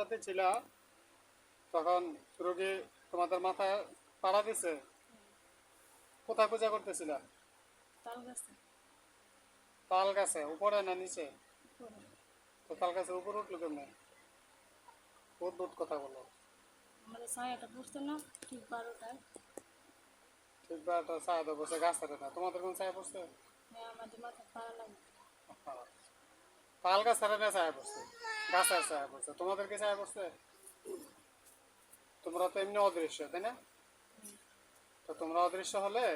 সাথে ছিল তখন রোগী তোমাদের মাথায় পাড়া দিছে। কোথায় পূজা করতেছিল? তাল গাছে উপরে না নিচে? তো তাল গাছের উপরে উঠল কেমনে? অদ্ভুত কথা বলো। আমাদের ছায়াটা না ঠিক বারোটায় ঠিক বা একটা ছায়া তো বসে গাছ না। তোমাদের কোন ছায়া পড়ছে? আমাদের মাথা পাড়া লাগে তাল গাছ না ছায়া পড়ছে গাছের ছায়া পড়ছে তোমাদের কি ছায়া পড়ছে তোমরা তো এমনি অদৃশ্য, তাই না? তো তোমরা অদৃশ্য হলে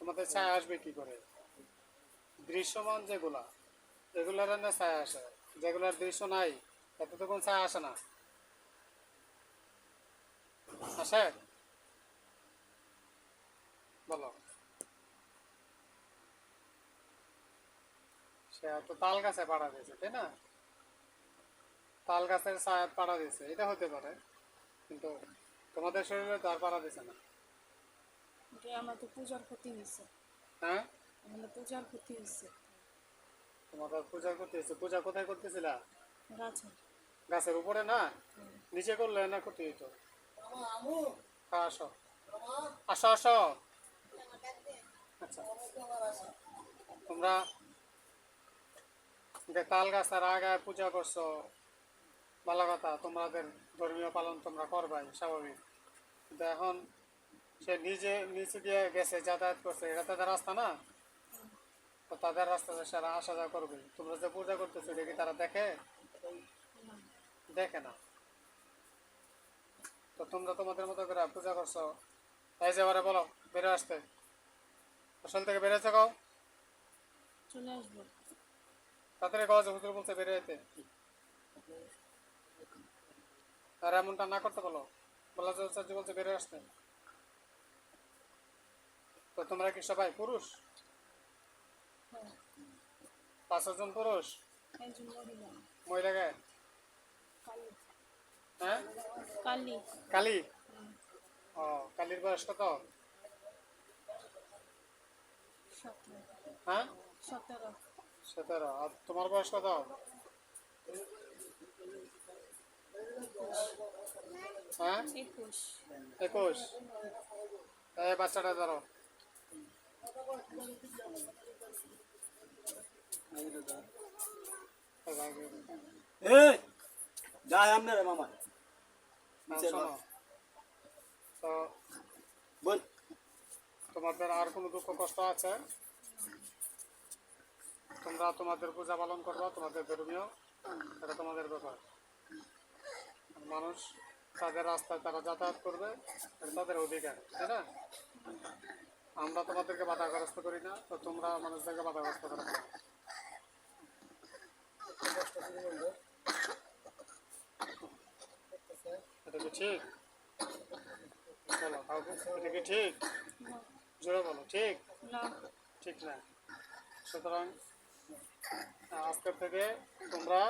তোমাদের ছায়া আসবে কি করে? দৃশ্যমান যেগুলা, এগুলার না ছায়া আসে। যেগুলার দৃশ্য নাই তাতে তো কোনো ছায়া আসে না। আসে? বলো। সে তো তাল গাছে পাড়া দিয়েছে তাই না? তাল গাছের ছায়া পাড়া দিয়েছে এটা হতে পারে কিন্তু তোমাদের শরীরে তো আর পাড়া দিছে না। এটা আমাদের পূজার ক্ষতি হয়েছে। হ্যাঁ? আমাদের পূজার ক্ষতি হয়েছে। তোমাদের পূজা করতেছে পূজা কোথায় করতেছিলা? গাছে। গাছের উপরে না? নিচে করলে না ক্ষতি হইতো? হ্যাঁ আসো। আসো আসো। আচ্ছা। তোমরা যে তাল গাছ গাছের আগায় পূজা করছ ভালো কথা, তোমাদের ধর্মীয় পালন তোমরা করবাই, স্বাভাবিক। কিন্তু এখন সে নিজে, নিচে দিয়ে গেছে, যাতায়াত করছে, এটা তাদের রাস্তা না? তো তাদের রাস্তাতে সারা, আসা যাওয়া করবে। তোমরা যে পূজা করতেছো কি তারা দেখে? দেখে না। তো তোমরা তোমাদের মতো করে পূজা করছ। এই যে বলো বেরো আসতে। আসল থেকে বেরোচ্ছে কাও? চলে আসব। তাড়াতাড়ি কাজ হুজুর বলছে বেরো যেতে আর এমনটা না করতে বলো। বলা যাচ্ছে বলছে বেরো আসতে। তো তোমরা কি সবাই পুরুষ? হ্যাঁ পাঁচজন পুরুষ? মহিলা কালী হ্যাঁ? কালী। কালী? ও কালীর বয়স কত? হ্যাঁ? সতেরো। সতেরো আর তোমার বয়স কত? হ্যাঁ? একুশ। এই বাচ্চাটা ধরো। এই যাই আমনে রে মামা। হ্যাঁ, তো তোমাদের আর কোনো দুঃখ কষ্ট আছে? তোমরা তোমাদের পূজা পালন করবা তোমাদের ধর্মীয় এটা তোমাদের ব্যাপার। মানুষ তাদের রাস্তায় তারা যাতায়াত করবে এটা তাদের অধিকার তাই না? আমরা তোমাদেরকে বাধাগ্রস্ত করি না তো তোমরা মানুষদেরকে বাধাগ্রস্ত করো না। এটা কি ঠিক? বলো এটা কি ঠিক? জোরে বলো ঠিক? না। ঠিক না। সুতরাং আজকের থেকে তোমরা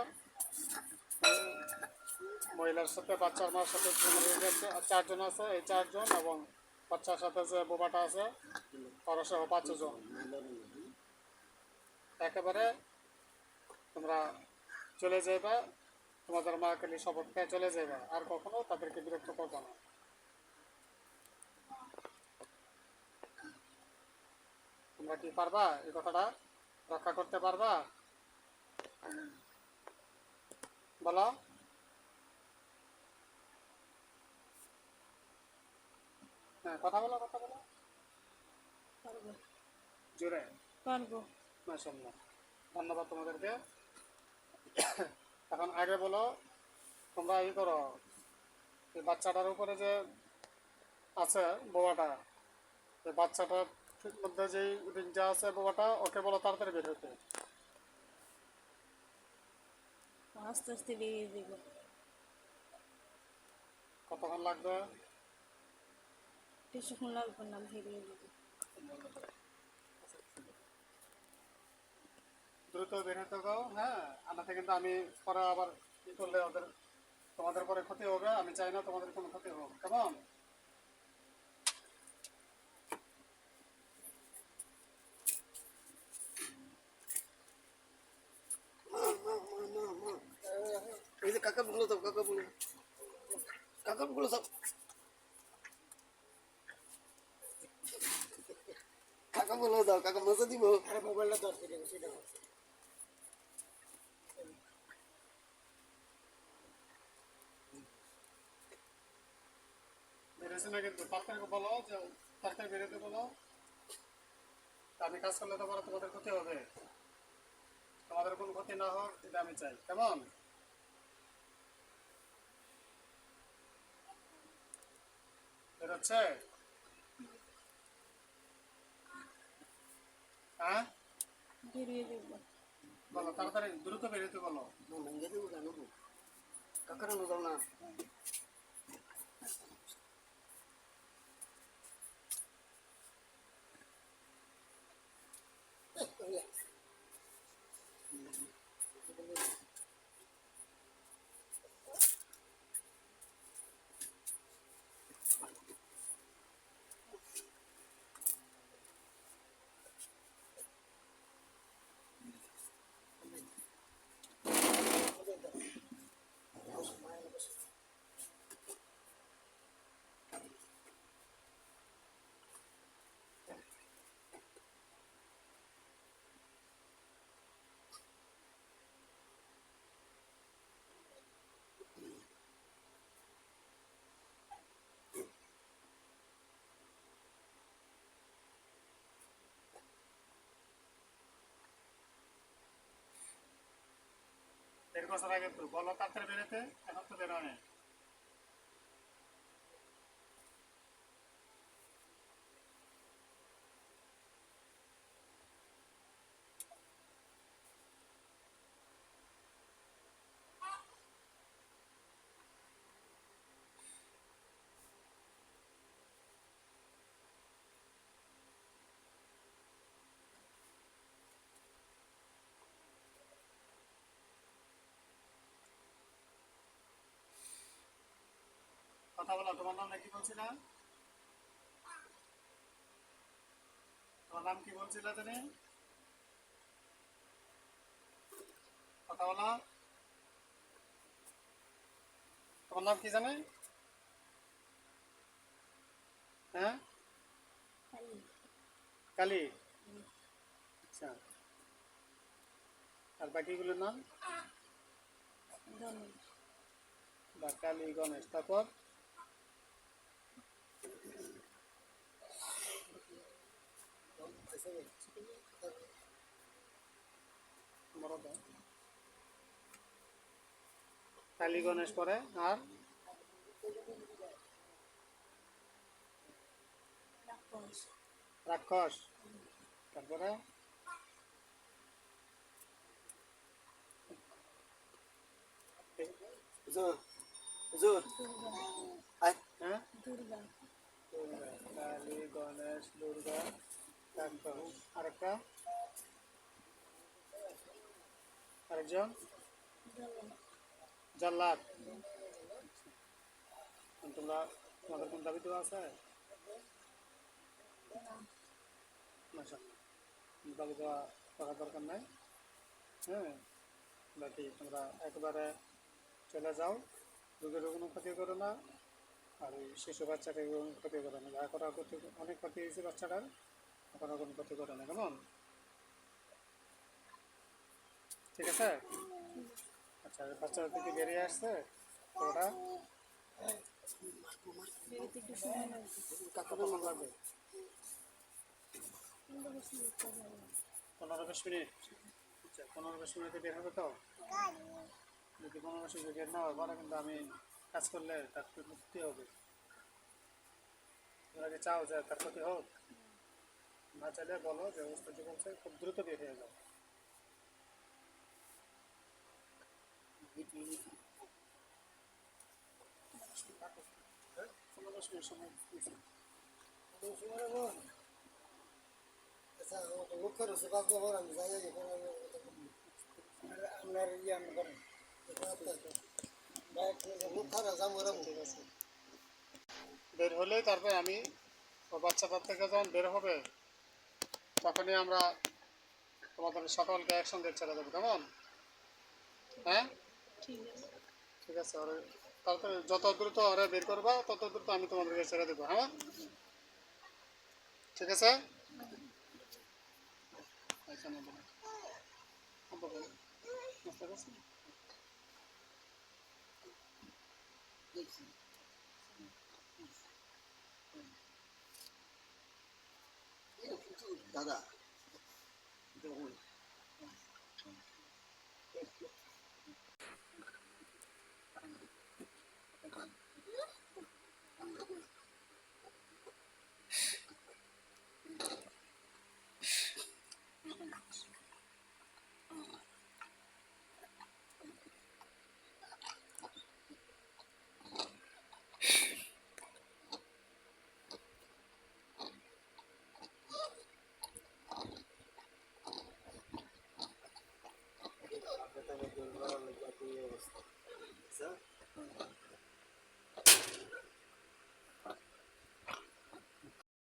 মহিলার সাথে, বাচ্চার মার সাথে চারজন আছে, এই চারজন এবং বাচ্চার সাথে যে বোবাটা আছে তারা সহ পাঁচজন। একেবারে তোমরা চলে যাইবা, তোমাদের মা কালী শপথ খেয়ে চলে যাইবা, আর কখনো তাদেরকে বিরক্ত করবে না। তোমরা কি পারবা এই কথাটা? রক্ষা করতে পারবা? বলো। হ্যাঁ কথা বলো কথা বলো। পারব। জোরে। পারব। মাসাল্লাহ ধন্যবাদ তোমাদেরকে। এখন আগে বলো তোমরা ই করো এই বাচ্চাটার উপরে যে আছে বোবাটা এই বাচ্চাটার মধ্যে যেই রিংটা আছে বোবাটা ওকে বলো তাড়াতাড়ি বের হতে আস্তে আস্তে বেরিয়ে দেবো কতক্ষণ লাগবে? কিছুক্ষণ লাগবে না বেরিয়ে দেবো দ্রুত বের হতে দাও হ্যাঁ? আনাতে কিন্তু আমি পরে আবার কি করলে ওদের তোমাদের পরে ক্ষতি হবে আমি চাই না তোমাদের কোনো ক্ষতি হোক কেমন এই যে কাকা বলল দাও কাকারগুলো কাকারগুলো দাও কাকা মজা দিব। আরে মোবাইলটা দশ কেটে সেটা বেরোছে না কিন্তু তাড়াতাড়ি বলো যে তাড়াতাড়ি বেরোতে বলো। আমি কাজ করলে তোমার তোমাদের ক্ষতি হবে। তোমাদের কোনো ক্ষতি না হোক এটা আমি চাই। কেমন? বেরোচ্ছে? হ্যাঁ? বেরিয়ে দেবো বলো তাড়াতাড়ি দ্রুত বেরোতে বলো। কাকারানো না। বছর আগে বলো তাড়াতাড়ি বেরোতে এখন তো বেরোয় কথা বলো তোমার নাম কি বলছিলা? তোমার নাম কি বলছিলে তুমি? কথা বলো। তোমার নাম কি জানে? হ্যাঁ? কালি। আচ্ছা। আর বাকিগুলোর নাম? বা কালী গণেশ। তারপর? কালী গণেশ পরে আর? রাক্ষস। তারপরে? জোর জোর হ্যাঁ? দুর্গা। দুর্গা, কালী গণেশ দুর্গা। আরেকটা। আরেকজন। দেওয়া আছে? করার দরকার হ্যাঁ বাকি তোমরা একবারে চলে যাও। রোগের কোনো ক্ষতি করো না। আর শিশু বাচ্চাকে কোনো ক্ষতি করে না। যা করা ক্ষতি অনেক ক্ষতি হয়েছে বাচ্চাটার। এখন কোনো ক্ষতি করে না, কেমন? ঠিক আছে? আচ্ছা বাচ্চারা থেকে বেরিয়ে আসছে ওরা পনেরো আচ্ছা পনেরো হবে তো? যদি পনেরো না কিন্তু আমি কাজ করলে তার তো ক্ষতি হবে। তোমরা কি চাও যে তার ক্ষতি হোক? না চাইলে বলো যে যে বলছে খুব দ্রুত বের হয়ে যাও। আপনার ইয়ে বের হলে তারপরে আমি বাচ্চা বাচ্চাটার থেকে যখন বের হবে তখনই আমরা তোমাদের সকলকে একসঙ্গে ছেড়ে দেবো কেমন? হ্যাঁ? ঠিক আছে। ঠিক ঠিক আছে ওরে তাড়াতাড়ি যত দ্রুত ওরা বের করবা তত দ্রুত আমি তোমাদেরকে ছেড়ে দেবো হ্যাঁ? ঠিক আছে? আচ্ছা না বলো আব্বা বলো নাস্তা করছ? দেখছি এই কিন্তু দাদা।